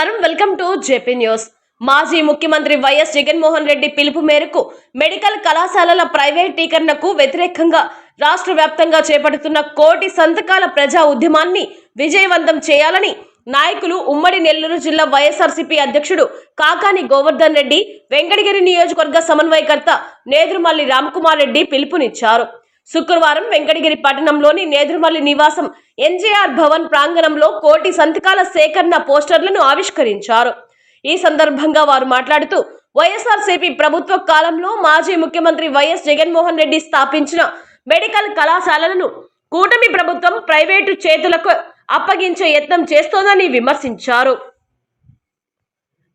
నమస్కారం. Welcome to JP news. మాజీ ముఖ్యమంత్రి వైఎస్ జగన్మోహన్ రెడ్డి పిలుపు మేరకు మెడికల్ కళాశాలల ప్రైవేటీకరణకు వ్యతిరేకంగా రాష్ట్ర వ్యాప్తంగా చేపడుతున్న కోటి సంతకాల ప్రజా ఉద్యమాన్ని విజయవంతం చేయాలని నాయకులు ఉమ్మడి నెల్లూరు జిల్లా వైఎస్ఆర్సీపీ అధ్యక్షుడు కాకాని గోవర్ధన్ రెడ్డి వెంకటగిరి నియోజకవర్గ సమన్వయకర్త నేదురుమల్లి రామకుమార్ రెడ్డి పిలుపునిచ్చారు. శుక్రవారం వెంకటగిరి పట్టణంలోని నేదురుమల్లి నివాసం ఎన్జేఆర్ భవన్ ప్రాంగణంలో కోటి సంతకాల సేకరణ పోస్టర్లను ఆవిష్కరించారు. ఈ సందర్భంగా వారు మాట్లాడుతూ వైఎస్ఆర్సీపీ ప్రభుత్వ కాలంలో మాజీ ముఖ్యమంత్రి వైఎస్ జగన్మోహన్ రెడ్డి స్థాపించిన మెడికల్ కళాశాలలను కూటమి ప్రభుత్వం ప్రైవేటు చేతులకు అప్పగించే యత్నం చేస్తోందని విమర్శించారు.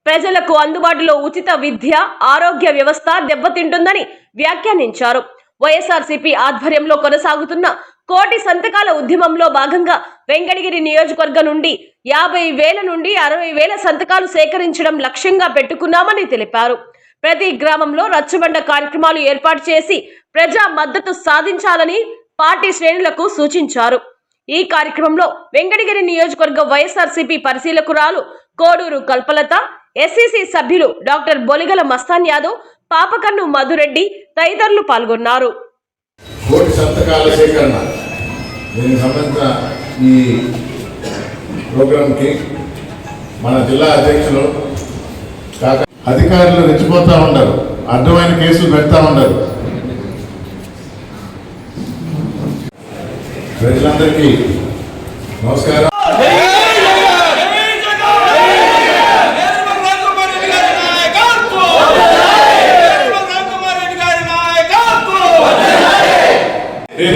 ప్రజలకు అందుబాటులో ఉచిత విద్య ఆరోగ్య వ్యవస్థ దెబ్బతింటుందని వ్యాఖ్యానించారు. వైఎస్ఆర్సీపీ ఆధ్వర్యంలో కొనసాగుతున్న కోటి సంతకాల ఉద్యమంలో భాగంగా వెంకటగిరి నియోజకవర్గం నుండి యాభై వేల నుండి అరవై వేల సంతకాలు సేకరించడం లక్ష్యంగా పెట్టుకున్నామని తెలిపారు. ప్రతి గ్రామంలో రచ్చబండ కార్యక్రమాలు ఏర్పాటు చేసి ప్రజా మద్దతు సాధించాలని పార్టీ శ్రేణులకు సూచించారు. ఈ కార్యక్రమంలో వెంకటగిరి నియోజకవర్గ వైఎస్ఆర్సీపీ పరిశీలకురాలు కోడూరు కల్పలత ఎస్సీసీ సభ్యులు డాక్టర్ బొలిగల మస్తాన్ యాదవ్ పాపకన్ను మధురెడ్డి తదితరులు పాల్గొన్నారు. కోటి సంతకాల సేకరణ. దీనికి సంబంధించిన ఈ ప్రోగ్రాంకి మన జిల్లా అధ్యక్షులు కాక అధికారులు రెచ్చిపోతూ ఉండరు. అడ్డమైన కేసులు పెడతా ఉండరు. ప్రజలందరికీ నమస్కారం.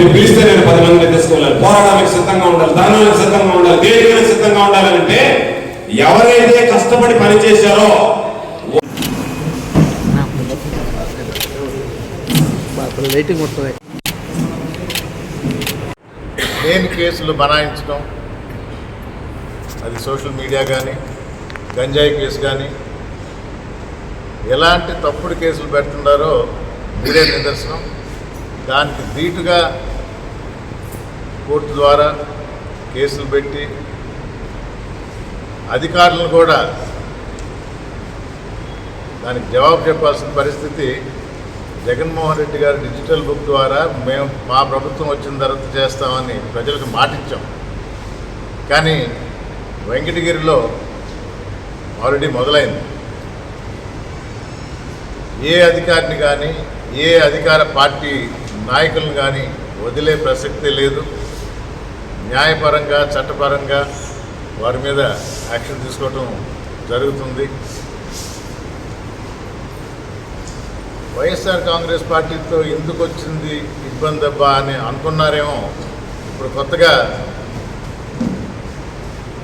రేపు పిలిస్తే నేను పది మందిని తీసుకోవాలి పోరాటానికి సిద్ధంగా ఉండాలి దానానికి సిద్ధంగా ఉండాలి దేనికైనా సిద్ధంగా ఉండాలంటే ఎవరైతే కష్టపడి పని చేశారో లైటింగ్ వస్తుంది. లేని కేసులు బనాయించడం? అది సోషల్ మీడియా కానీ గంజాయి కేసు కానీ ఎలాంటి తప్పుడు కేసులు పెడుతున్నారో మీరే నిదర్శనం. దానికి ధీటుగా కోర్టు ద్వారా కేసులు పెట్టి అధికారులను కూడా దానికి జవాబు చెప్పాల్సిన పరిస్థితి జగన్మోహన్ రెడ్డి గారి డిజిటల్ బుక్ ద్వారా మేము మా ప్రభుత్వం వచ్చిన తర్వాత చేస్తామని ప్రజలకు మాటిచ్చాం. కానీ వెంకటగిరిలో ఆల్రెడీ మొదలైంది. ఏ అధికారిని కానీ ఏ అధికార పార్టీ నాయకులను కానీ వదిలే ప్రసక్తే లేదు. న్యాయపరంగా చట్టపరంగా వారి మీద యాక్షన్ తీసుకోవటం జరుగుతుంది. వైఎస్ఆర్ కాంగ్రెస్ పార్టీతో ఎందుకు వచ్చింది ఇబ్బంది అబ్బా అని అనుకున్నారేమో ఇప్పుడు కొత్తగా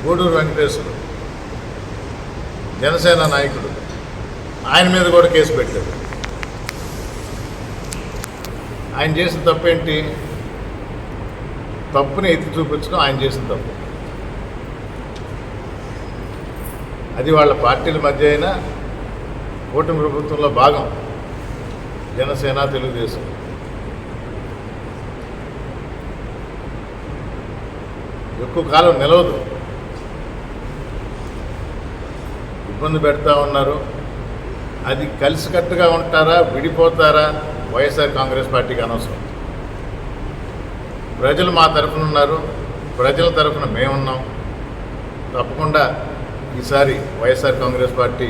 గూడూరు వెంకటేశ్వరు జనసేన నాయకుడు ఆయన మీద కూడా కేసు పెట్టారు. ఆయన చేసిన తప్పేంటి? తప్పుని ఎత్తి చూపించడం ఆయన చేసిన తప్పు. అది వాళ్ళ పార్టీల మధ్య అయినా కూటమి ప్రభుత్వంలో భాగం జనసేన తెలుగుదేశం. ఎక్కువ కాలం నిలవదు. ఇబ్బంది పెడతా ఉన్నారు. అది కలిసికట్టుగా ఉంటారా విడిపోతారా వైఎస్ఆర్ కాంగ్రెస్ పార్టీకి అనవసరం. ప్రజలు మా తరఫున ఉన్నారు. ప్రజల తరఫున మేమున్నాం. తప్పకుండా ఈసారి వైఎస్ఆర్ కాంగ్రెస్ పార్టీ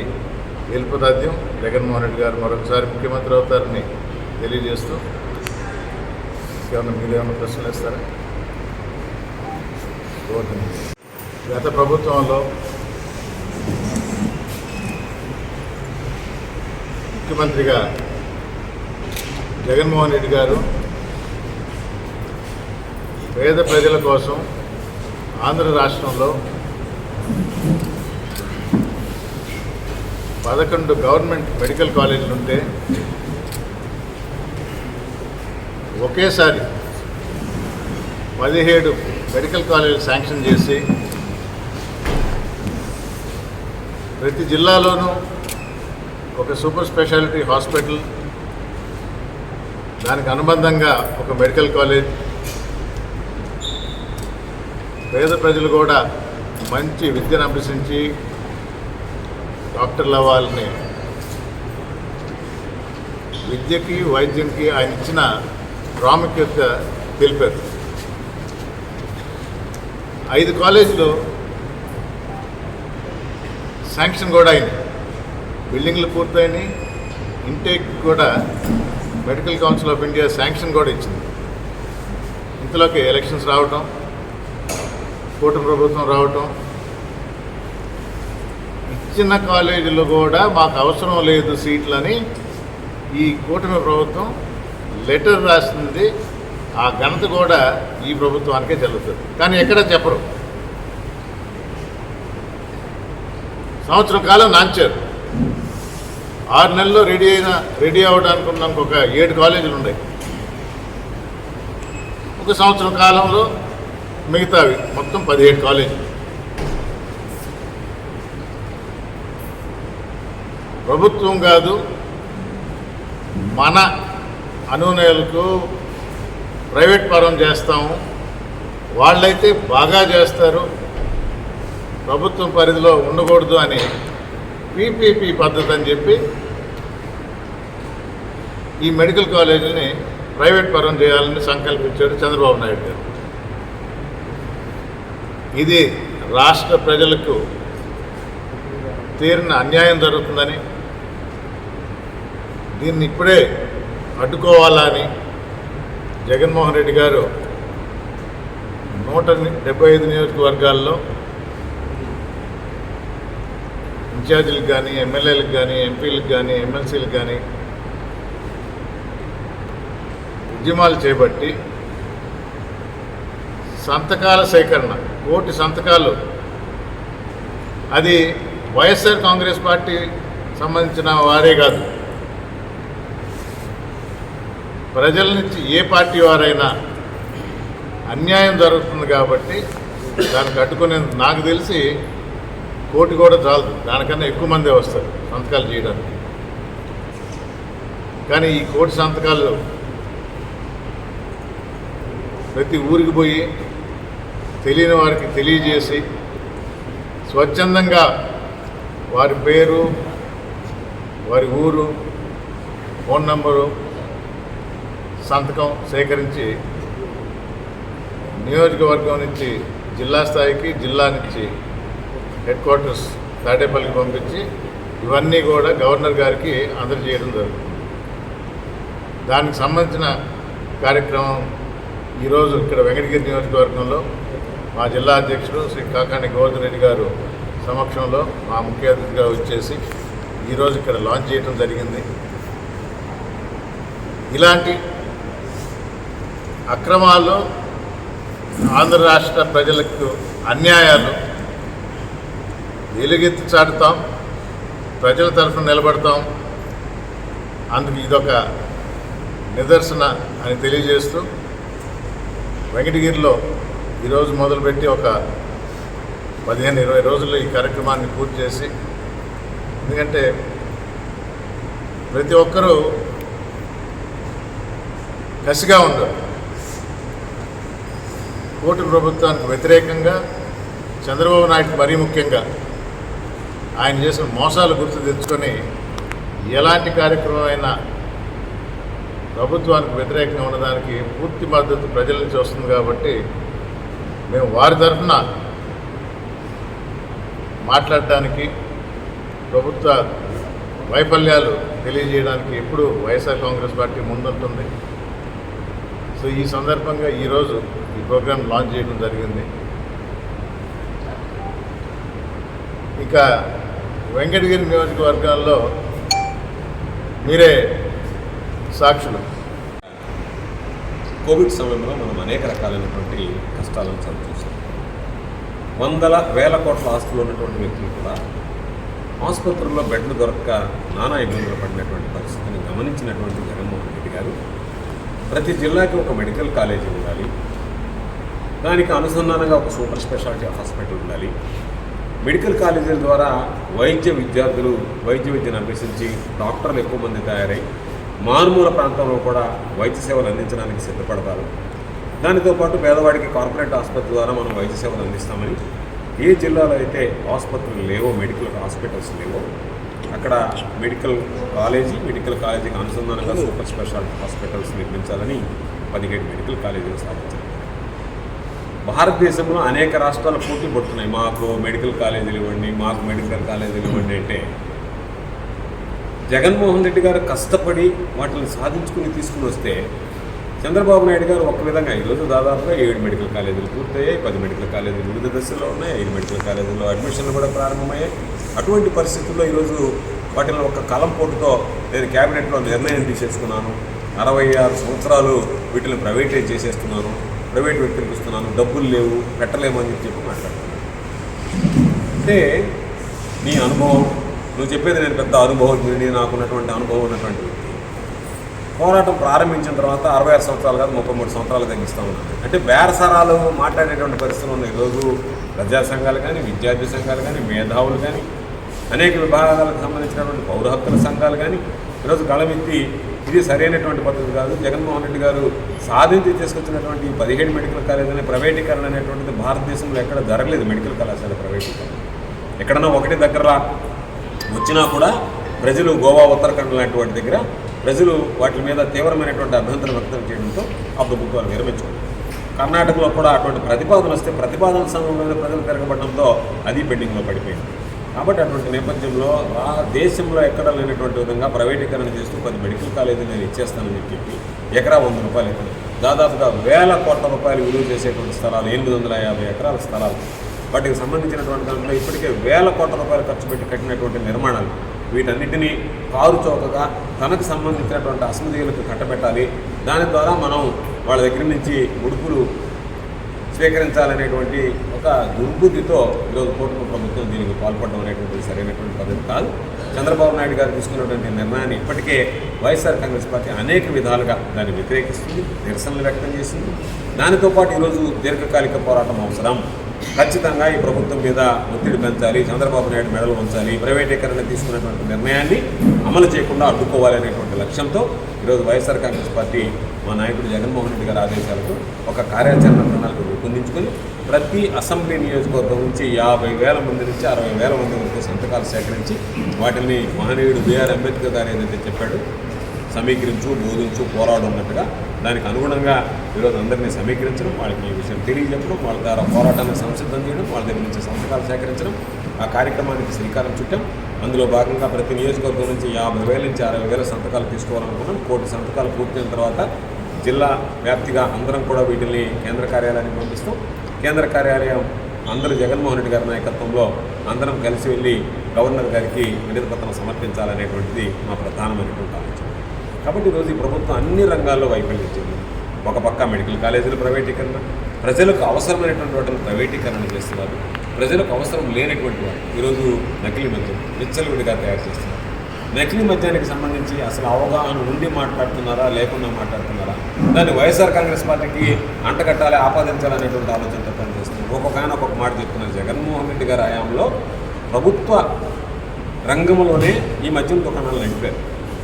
గెలుపు తథ్యం జగన్మోహన్ రెడ్డి గారు మరొకసారి ముఖ్యమంత్రి అవుతారని తెలియజేస్తూ ఏమన్నా మీరు ఏమైనా ప్రశ్నలు ఇస్తారా గత ప్రభుత్వంలో ముఖ్యమంత్రిగా జగన్మోహన్ రెడ్డి గారు పేద ప్రజల కోసం ఆంధ్ర రాష్ట్రంలో పదకొండు గవర్నమెంట్ మెడికల్ కాలేజీలు ఉంటే ఒకేసారి పదిహేడు మెడికల్ కాలేజీలు శాంక్షన్ చేసి ప్రతి జిల్లాలోనూ ఒక సూపర్ స్పెషాలిటీ హాస్పిటల్ దానికి అనుబంధంగా ఒక మెడికల్ కాలేజ్ పేద ప్రజలు కూడా మంచి విద్యను అభ్యసించి డాక్టర్లు అవ్వాలని విద్యకి వైద్యంకి ఆయన ఇచ్చిన ప్రాముఖ్యత తెలిపారు. ఐదు కాలేజీలు శాంక్షన్ కూడా అయింది బిల్డింగ్లు పూర్తయినాయి. ఇంటేక్ కూడా medical council of India sanction కూడా ఇచ్చింది. ఇంతలోకి ఎలక్షన్స్ రావటం కూటమి ప్రభుత్వం రావటం ఇచ్చిన కాలేజీలు కూడా మాకు అవసరం లేదు సీట్లని. ఈ కూటమి ప్రభుత్వం లెటర్ రాసింది. ఆ ఘనత కూడా ఈ ప్రభుత్వానికే చెల్లుతుంది కానీ ఎక్కడ చెప్పరు. సంవత్సరం కాలం నాంచారు. ఆరు నెలల్లో రెడీ అయిన రెడీ అవ్వడానికి ఉన్న ఒక ఏడు కాలేజీలు ఉన్నాయి. ఒక సంవత్సరం కాలంలో మిగతావి మొత్తం పదిహేడు కాలేజీలు ప్రభుత్వం కాదు మన అనునయులకు ప్రైవేట్ పరం చేస్తాము. వాళ్ళైతే బాగా చేస్తారు. ప్రభుత్వం పరిధిలో ఉండకూడదు అని పీపీపీ పద్ధతి అని చెప్పి ఈ మెడికల్ కాలేజీని ప్రైవేట్ పరం చేయాలని సంకల్పించాడు చంద్రబాబు నాయుడు గారు. ఇది రాష్ట్ర ప్రజలకు తీరిన అన్యాయం జరుగుతుందని దీన్ని ఇప్పుడే అడ్డుకోవాలని జగన్మోహన్ రెడ్డి గారు నూట డెబ్బై ఐదు నియోజకవర్గాల్లో ఇన్ఛార్జీలకు కానీ ఎమ్మెల్యేలకు కానీ ఎంపీలకు కానీ ఎమ్మెల్సీలకు కానీ ఉద్యమాలు చేపట్టి సంతకాల సేకరణ కోటి సంతకాలు. అది వైఎస్ఆర్ కాంగ్రెస్ పార్టీ సంబంధించిన వారే కాదు. ప్రజల నుంచి ఏ పార్టీ వారైనా అన్యాయం జరుగుతుంది కాబట్టి దానికి అడ్డుకునేందుకు నాకు తెలిసి కోటి కూడా చాలదు. దానికన్నా ఎక్కువ మందే వస్తారు సంతకాలు చేయడానికి. కానీ ఈ కోటి సంతకాలు ప్రతి ఊరికి పోయి తెలియని వారికి తెలియజేసి స్వచ్ఛందంగా వారి పేరు వారి ఊరు ఫోన్ నంబరు సంతకం సేకరించి నియోజకవర్గం నుంచి జిల్లా స్థాయికి జిల్లా నుంచి హెడ్ క్వార్టర్స్ తాడేపల్లికి పంపించి ఇవన్నీ కూడా గవర్నర్ గారికి అందజేయడం జరుగుతుంది. దానికి సంబంధించిన కార్యక్రమం ఈరోజు ఇక్కడ వెంకటగిరి నియోజకవర్గంలో మా జిల్లా అధ్యక్షుడు శ్రీ కాకాని గోవర్ధన్ రెడ్డి గారు సమక్షంలో మా ముఖ్య అతిథిగా వచ్చేసి ఈరోజు ఇక్కడ లాంచ్ చేయడం జరిగింది. ఇలాంటి అక్రమాలు ఆంధ్ర రాష్ట్ర ప్రజలకు అన్యాయాలు వెలుగెత్తి చాటుతాం ప్రజల తరఫున నిలబడతాం. అందుకు ఇదొక నిదర్శన అని తెలియజేస్తూ వెంకటగిరిలో ఈరోజు మొదలుపెట్టి ఒక పదిహేను ఇరవై రోజుల్లో ఈ కార్యక్రమాన్ని పూర్తి చేసి ఎందుకంటే ప్రతి ఒక్కరూ కసిగా ఉండరు కోటి ప్రభుత్వానికి వ్యతిరేకంగా చంద్రబాబు నాయుడు మరీ ముఖ్యంగా ఆయన చేసిన మోసాలు గుర్తు తెచ్చుకొని ఎలాంటి కార్యక్రమం అయినా ప్రభుత్వానికి వ్యతిరేకంగా ఉండడానికి పూర్తి మద్దతు ప్రజల నుంచి వస్తుంది కాబట్టి మేము వారి తరఫున మాట్లాడటానికి ప్రభుత్వ వైఫల్యాలు తెలియజేయడానికి ఎప్పుడు వైఎస్ఆర్ కాంగ్రెస్ పార్టీ ముందుంటుంది. సో ఈ సందర్భంగా ఈరోజు ఈ ప్రోగ్రాం లాంచ్ చేయడం జరిగింది. ఇక వెంకటగిరి నియోజకవర్గాల్లో మీరే సాక్షులు. కోవిడ్ సమయంలో మనం అనేక రకాలైనటువంటి కష్టాలను చవిచూసాం వందల వేల కోట్ల ఆస్తులు ఉన్నటువంటి వ్యక్తులు కూడా ఆసుపత్రుల్లో బెడ్లు దొరక్క నానా ఇబ్బందులు పడినటువంటి పరిస్థితిని గమనించినటువంటి జగన్మోహన్ రెడ్డి గారు ప్రతి జిల్లాకి ఒక మెడికల్ కాలేజీ ఉండాలి. దానికి అనుసంధానంగా ఒక సూపర్ స్పెషాలిటీ హాస్పిటల్ ఉండాలి. మెడికల్ కాలేజీల ద్వారా వైద్య విద్యార్థులు వైద్య విద్యను అభ్యసించి డాక్టర్లు ఎక్కువ మంది తయారై మారుమూల ప్రాంతంలో కూడా వైద్య సేవలు అందించడానికి సిద్ధపడతారు. దానితో పాటు పేదవాడికి కార్పొరేట్ ఆసుపత్రి ద్వారా మనం వైద్య సేవలు అందిస్తామని ఏ జిల్లాలో అయితే ఆసుపత్రులు లేవో మెడికల్ హాస్పిటల్స్ లేవో అక్కడ మెడికల్ కాలేజీ మెడికల్ కాలేజీకి అనుసంధానంగా సూపర్ స్పెషాలిటీ హాస్పిటల్స్ నిర్మించాలని పదిహేడు మెడికల్ కాలేజీలు స్థాపించారు. భారతదేశంలో అనేక రాష్ట్రాలు పోటీ పడుతున్నాయి. మాకు మెడికల్ కాలేజీలు ఇవ్వండి మాకు మెడికల్ కాలేజీలు ఇవ్వండి అంటే జగన్మోహన్ రెడ్డి గారు కష్టపడి వాటిని సాధించుకుని తీసుకుని వస్తే చంద్రబాబు నాయుడు గారు ఒక విధంగా ఈరోజు దాదాపుగా ఏడు మెడికల్ కాలేజీలు పూర్తయ్యాయి పది మెడికల్ కాలేజీలు వివిధ దశల్లో ఉన్నాయి ఐదు మెడికల్ కాలేజీల్లో అడ్మిషన్లు కూడా ప్రారంభమయ్యాయి. అటువంటి పరిస్థితుల్లో ఈరోజు వాటిని ఒక కలం పోటుతో నేను క్యాబినెట్లో నిర్ణయం తీసేసుకున్నాను. అరవై ఆరు సంవత్సరాలు వీటిని ప్రైవేటైజ్ చేసేస్తున్నాను ప్రైవేట్ వ్యక్తులకు ఇస్తున్నాను డబ్బులు లేవు పెట్టలేము అని చెప్పి మాట్లాడుతున్నాను. అంటే నీ అనుభవం నువ్వు చెప్పేది నేను పెద్ద అనుభవం నాకున్నటువంటి అనుభవం ఉన్నటువంటి వ్యక్తి. పోరాటం ప్రారంభించిన తర్వాత అరవై ఆరు సంవత్సరాలు కాదు ముప్పై మూడు సంవత్సరాలు తగ్గిస్తూ ఉన్నాను అంటే బేరసరాలు మాట్లాడేటువంటి పరిస్థితులు ఉన్నాయి. ఈరోజు ప్రజా సంఘాలు కానీ విద్యార్థి సంఘాలు కానీ మేధావులు కానీ అనేక విభాగాలకు సంబంధించినటువంటి పౌర హక్కుల సంఘాలు కానీ ఈరోజు కళమెత్తి ఇది సరైనటువంటి పద్ధతి కాదు. జగన్మోహన్ రెడ్డి గారు సాధించి తీసుకొచ్చినటువంటి పదిహేడు మెడికల్ కాలేజీని ప్రైవేటీకరణ అనేటువంటిది భారతదేశంలో ఎక్కడ జరగలేదు మెడికల్ కళాశాల ప్రైవేటీకరణ. ఎక్కడన్నా ఒకటి దగ్గర వచ్చినా కూడా ప్రజలు గోవా ఉత్తరాఖండ్ లాంటి వాటి దగ్గర ప్రజలు వాటి మీద తీవ్రమైనటువంటి అభ్యంతరం వ్యక్తం చేయడంతో ఆ ప్రభుత్వాలు విరమించుకుంది కర్ణాటకలో కూడా అటువంటి ప్రతిపాదన వస్తే ప్రతిపాదన సంఘం మీద ప్రజలు తిరగబడడంతో అది పెండింగ్లో పడిపోయింది. కాబట్టి అటువంటి నేపథ్యంలో ఆ దేశంలో ఎక్కడ లేనటువంటి విధంగా ప్రైవేటీకరణ చేస్తూ పది మెడికల్ కాలేజీలు నేను ఇచ్చేస్తానని చెప్పి ఎకరా వంద రూపాయలు ఎక్కడ దాదాపుగా వేల కోట్ల రూపాయలు విలువ చేసేటువంటి స్థలాలు ఎనిమిది వందల యాభై ఎకరాల స్థలాలు. వాటికి సంబంధించినటువంటి దాంట్లో ఇప్పటికే వేల కోట్ల రూపాయలు ఖర్చు పెట్టి కట్టినటువంటి నిర్మాణాలు. వీటన్నిటినీ కారు చౌకగా తనకు సంబంధించినటువంటి అసమధీయులకు కట్టబెట్టాలి. దాని ద్వారా మనం వాళ్ళ దగ్గర నుంచి ఉడుపులు స్వీకరించాలనేటువంటి ఒక దుర్బుద్ధితో ఈరోజు కూటమి ప్రభుత్వం దీనికి పాల్పడడం అనేటువంటి సరైనటువంటి పద్ధతి కాదు. చంద్రబాబు నాయుడు గారు తీసుకున్నటువంటి నిర్ణయాన్ని ఇప్పటికే వైఎస్ఆర్ కాంగ్రెస్ పార్టీ అనేక విధాలుగా దాన్ని వ్యతిరేకిస్తుంది నిరసనలు వ్యక్తం చేసింది. దానితో పాటు ఈరోజు దీర్ఘకాలిక పోరాటం అవసరం. ఖచ్చితంగా ఈ ప్రభుత్వం మీద ఒత్తిడి పెంచాలి చంద్రబాబు నాయుడు మెడలు ఉంచాలి ప్రైవేటీకరణ తీసుకున్నటువంటి నిర్ణయాన్ని అమలు చేయకుండా అడ్డుకోవాలి అనేటువంటి లక్ష్యంతో ఈరోజు వైఎస్ఆర్ కాంగ్రెస్ పార్టీ మా నాయకుడు జగన్మోహన్ రెడ్డి గారి ఆదేశాలకు ఒక కార్యాచరణ ప్రణాళిక రూపొందించుకొని ప్రతి అసెంబ్లీ నియోజకవర్గం నుంచి యాభై వేల మంది నుంచి అరవై వేల మంది వరకు సంతకాలు సేకరించి వాటిని మహనీయుడు బిఆర్ అంబేద్కర్ గారు ఏదైతే చెప్పాడు సమీకరించు బోధించు పోరాడు అన్నట్టుగా దానికి అనుగుణంగా ఈరోజు అందరినీ సమీకరించడం వాళ్ళకి ఈ విషయం తెలియజెప్పడం వాళ్ళ ద్వారా పోరాటాన్ని సంసిద్ధం చేయడం వాళ్ళ దగ్గర నుంచి సంతకాలు సేకరించడం ఆ కార్యక్రమానికి శ్రీకారం చుట్టాం. అందులో భాగంగా ప్రతి నియోజకవర్గం నుంచి యాభై వేల నుంచి అరవై వేల సంతకాలు తీసుకోవాలనుకున్నాం. కోటి సంతకాలు పూర్తయిన తర్వాత జిల్లా వ్యాప్తిగా అందరం కూడా వీటిని కేంద్ర కార్యాలయానికి పంపిస్తాం కేంద్ర కార్యాలయం అందరూ జగన్మోహన్ రెడ్డి గారి నాయకత్వంలో అందరం కలిసి వెళ్ళి గవర్నర్ గారికి వినతి పత్రం సమర్పించాలనేటువంటిది మా ప్రధానమైనటువంటి ఆలోచన. కాబట్టి ఈరోజు ఈ ప్రభుత్వం అన్ని రంగాల్లో వైఫల్యం చెందింది ఒక పక్క మెడికల్ కాలేజీలు ప్రైవేటీకరణ ప్రజలకు అవసరమైనటువంటి వాటిని ప్రైవేటీకరణ చేస్తున్నారు. ప్రజలకు అవసరం లేనటువంటి వాటి ఈరోజు నకిలీ మద్యం విచ్చలవిడిగా తయారు చేస్తున్నారు. నకిలీ మద్యానికి సంబంధించి అసలు అవగాహన ఉండి మాట్లాడుతున్నారా లేకుండా మాట్లాడుతున్నారా? దాన్ని వైఎస్ఆర్ కాంగ్రెస్ పార్టీకి అంటగట్టాలి ఆపాదించాలనేటువంటి ఆలోచనతో పనిచేస్తున్నారు. ఒక్కొక్క ఒక్కొక్క మాట చెప్తున్నారు జగన్మోహన్ రెడ్డి గారి హయాంలో ప్రభుత్వ రంగంలోనే ఈ మద్యం దుకాణాలు నడిపారు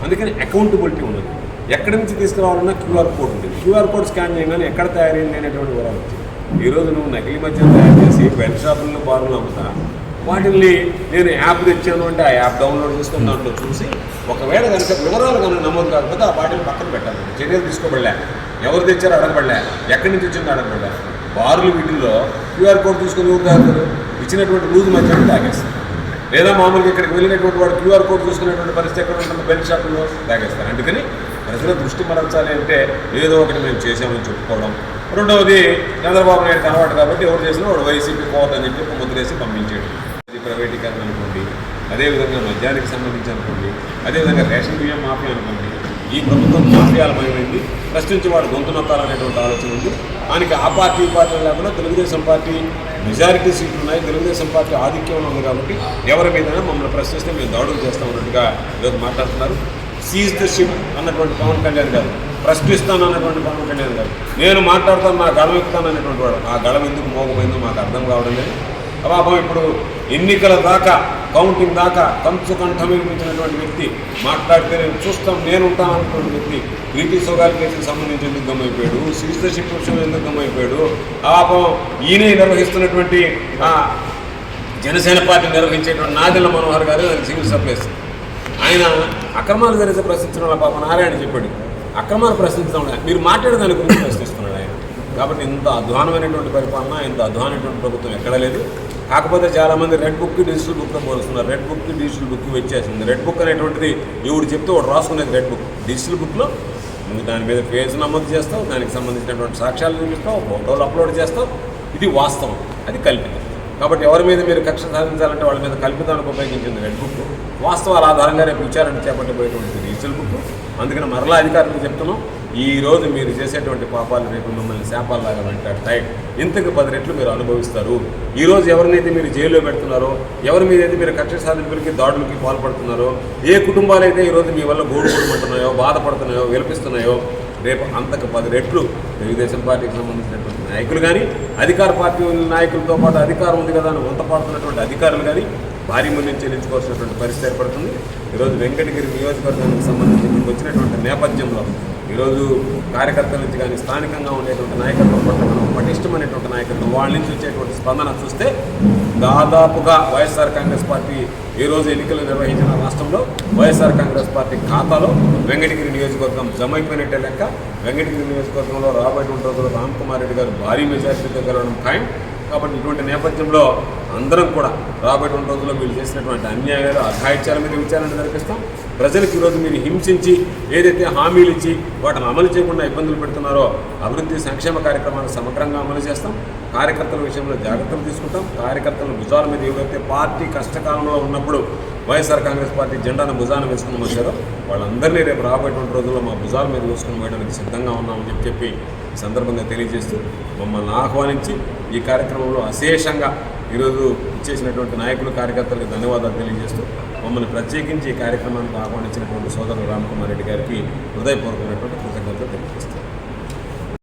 అందుకని అకౌంటబిలిటీ ఉండదు. ఎక్కడి నుంచి తీసుకురావాలన్నా క్యూఆర్ కోడ్ ఉంది క్యూఆర్ కోడ్ స్కాన్ చేయగానే ఎక్కడ తయారైంది అనేటువంటి వివరాలు వచ్చింది ఈరోజు నువ్వు నకిలీ మద్యం తయారు చేసి బెడ్ షాపుల్లో బారులు అమ్ముతా వాటిని నేను యాప్ తెచ్చాను అంటే ఆ యాప్ డౌన్లోడ్ చేసుకుని దాంట్లో చూసి ఒకవేళ కనుక వివరాలు కనుక నమోదు కాకపోతే ఆ బాటిల్ పక్కన పెట్టాలి. చర్యలు తీసుకోబడలే. ఎవరు తెచ్చారో అడగబడలే. ఎక్కడి నుంచి వచ్చిందో అడగబడలే. బారులు వీటిల్లో క్యూఆర్ కోడ్ తీసుకుని ఎవరు తాగుతారు ఇచ్చినటువంటి లూజ్ మధ్యాహ్నం తాగేస్తారు. లేదా మామూలుగా ఇక్కడికి వెళ్ళినటువంటి వాడు క్యూఆర్ కోడ్ చూసుకునేటువంటి పరిస్థితి ఎక్కడ ఉంటుంది బెల్ట్ షాపుల్లో తాగేస్తారు అందుకని ప్రజల దృష్టి మరల్చాలి అంటే ఏదో ఒకటి మేము చేసామని చెప్పుకోవడం. రెండవది చంద్రబాబు నాయుడు అలవాటు కాబట్టి ఎవరు చేసినా వాడు వైసీపీ పోవద్దని చెప్పి ఒక ముద్రేసి పంపించేయడం అది ప్రైవేటీకరణ అనుకోండి అదేవిధంగా మద్యానికి సంబంధించి అనుకోండి అదేవిధంగా రేషన్ బియ్యం మాఫియా అనుకోండి ఈ ప్రభుత్వం మాఫియాలమైంది ప్రశ్నించి వాడు గొంతు నొక్కాలనేటువంటి ఆలోచన ఉంది. దానికి ఆ పార్టీ పార్టీ లేకుండా తెలుగుదేశం పార్టీ మెజారిటీ సీట్లు ఉన్నాయి. తెలుగుదేశం పార్టీ ఆధిక్యంలో ఉంది కాబట్టి ఎవరి మీదైనా మమ్మల్ని ప్రశ్నిస్తే మేము దాడులు చేస్తాం అన్నట్టుగా ఈరోజు మాట్లాడుతున్నారు. సీజ్ ద షిప్ అన్నటువంటి పవన్ కళ్యాణ్ గారు. ప్రశ్నిస్తాను అన్నటువంటి పవన్ కళ్యాణ్ గారు. నేను మాట్లాడతాను నా గళం ఎక్కుతాను అనేటువంటి వాడు. ఆ గళం ఎందుకు మోగపోయిందో మాకు అర్థం కావడం లేదు. పాపం ఇప్పుడు ఎన్నికల దాకా కౌంటింగ్ దాకా కంచు వినిపించినటువంటి వ్యక్తి మాట్లాడితే నేను చూస్తాం నేను ఉంటాను అన్నటువంటి వ్యక్తి ప్రీతి సోగాల్ కేసుకు సంబంధించి ఎందుకు గమ్మైపోయాడు? సిటిజన్షిప్ విషయంలో ఎందుకు గమ్మైపోయాడు? పాపం ఈయనే నిర్వహిస్తున్నటువంటి జనసేన పార్టీ నిర్వహించేటువంటి నాదెల్ల మనోహర్ గారు ఆయన సివిల్ సప్లైస్. ఆయన అక్రమాలు జరిగితే ప్రశ్నించడం వల్ల పాప నారాయణ చెప్పాడు. అక్రమాలు ప్రశ్నించడం మీరు మాట్లాడే దాని గురించి ప్రశ్నిస్తాం. కాబట్టి ఇంత అధ్వానమైనటువంటి పరిపాలన ఇంత అధ్వానమైనటువంటి ప్రభుత్వం ఎక్కడ లేదు. కాకపోతే చాలామంది రెడ్ బుక్ డిజిటల్ బుక్తో పోలుస్తున్నారు. రెడ్ బుక్ డిజిటల్ బుక్ వచ్చేసింది. రెడ్ బుక్ అనేటువంటిది ఎవడు చెప్తే వాడు రాసుకునేది రెడ్ బుక్. డిజిటల్ బుక్లో నువ్వు దాని మీద పేజ్ నమోదు చేస్తావు దానికి సంబంధించినటువంటి సాక్ష్యాలు చూపిస్తావు ఫోటోలు అప్లోడ్ చేస్తావు. ఇది వాస్తవం. అది కల్పితం. కాబట్టి ఎవరి మీద మీరు కక్ష సాధించాలంటే వాళ్ళ మీద కల్పితానికి ఉపయోగించింది రెడ్ బుక్. వాస్తవాల ఆధారంగా రేపు విచారణ చేపట్టబోయేటువంటి డిజిటల్ బుక్. అందుకని మరలా అధికారులకు చెప్తున్నాం ఈరోజు మీరు చేసేటువంటి పాపాలు రేపు మిమ్మల్ని శాపాలలాగా వెంటాడతాయి ఇంతకు పది రెట్లు మీరు అనుభవిస్తారు. ఈరోజు ఎవరినైతే మీరు జైల్లో పెడుతున్నారో ఎవరి మీదైతే మీరు కక్ష సాధింపులకి దాడులకి పాల్పడుతున్నారో ఏ కుటుంబాలైతే ఈరోజు మీ వల్ల గోడుకుంటున్నాయో బాధపడుతున్నాయో విలపిస్తున్నాయో రేపు అంతకు పది రెట్లు తెలుగుదేశం పార్టీకి సంబంధించినటువంటి నాయకులు కానీ అధికార పార్టీ నాయకులతో పాటు అధికారం ఉంది కదా అని వంత పాడుతున్నటువంటి అధికారులు కానీ భారీ మూల్యం చెల్లించుకోవాల్సినటువంటి పరిస్థితి ఏర్పడుతుంది. ఈరోజు వెంకటగిరి నియోజకవర్గానికి సంబంధించి ఇక్కడికి వచ్చినటువంటి నేపథ్యంలో ఈరోజు కార్యకర్తల నుంచి కానీ స్థానికంగా ఉండేటువంటి నాయకత్వం పట్ల మనం పటిష్టమైనటువంటి నాయకత్వం వాళ్ళ నుంచి వచ్చేటువంటి స్పందన చూస్తే దాదాపుగా వైఎస్ఆర్ కాంగ్రెస్ పార్టీ ఈ రోజు ఎన్నికలు నిర్వహించిన రాష్ట్రంలో వైఎస్ఆర్ కాంగ్రెస్ పార్టీ ఖాతాలో వెంకటగిరి నియోజకవర్గం జమ అయిపోయినట్టే లెక్క. వెంకటగిరి నియోజకవర్గంలో రాబోయేటువంటి రోజుల్లో రామ్ కుమార్ రెడ్డి గారు భారీ మెజార్టీతో గెలవడం ఖాయం. కాబట్టి ఇటువంటి నేపథ్యంలో అందరం కూడా రాబోయే రోజుల్లో మీరు చేసినటువంటి అన్యాయాలు అఘాయిత్యాల మీద విచారణ జరిపిస్తాం. ప్రజలకు ఈరోజు మీరు హింసించి ఏదైతే హామీలు ఇచ్చి వాటిని అమలు చేయకుండా ఇబ్బందులు పెడుతున్నారో అభివృద్ధి సంక్షేమ కార్యక్రమాలు సమగ్రంగా అమలు చేస్తాం. కార్యకర్తల విషయంలో జాగ్రత్తలు తీసుకుంటాం. కార్యకర్తల భుజాల మీద ఎవరైతే పార్టీ కష్టకాలంలో ఉన్నప్పుడు వైఎస్ఆర్ కాంగ్రెస్ పార్టీ జెండాను భుజాన వేసుకుని వచ్చారో వాళ్ళందరినీ రేపు రాబోయేటువంటి రోజుల్లో మా భుజాల మీద వేసుకుని పోయడానికి సిద్ధంగా ఉన్నామని చెప్పి ఈ సందర్భంగా తెలియజేస్తూ మమ్మల్ని ఆహ్వానించి ఈ కార్యక్రమంలో అశేషంగా ఈరోజు ఇచ్చేసినటువంటి నాయకులు కార్యకర్తలకు ధన్యవాదాలు తెలియజేస్తూ మమ్మల్ని ప్రత్యేకించి ఈ కార్యక్రమానికి ఆహ్వానించినటువంటి సోదరుడు రామకుమార్ రెడ్డి గారికి హృదయపూర్వకమైనటువంటి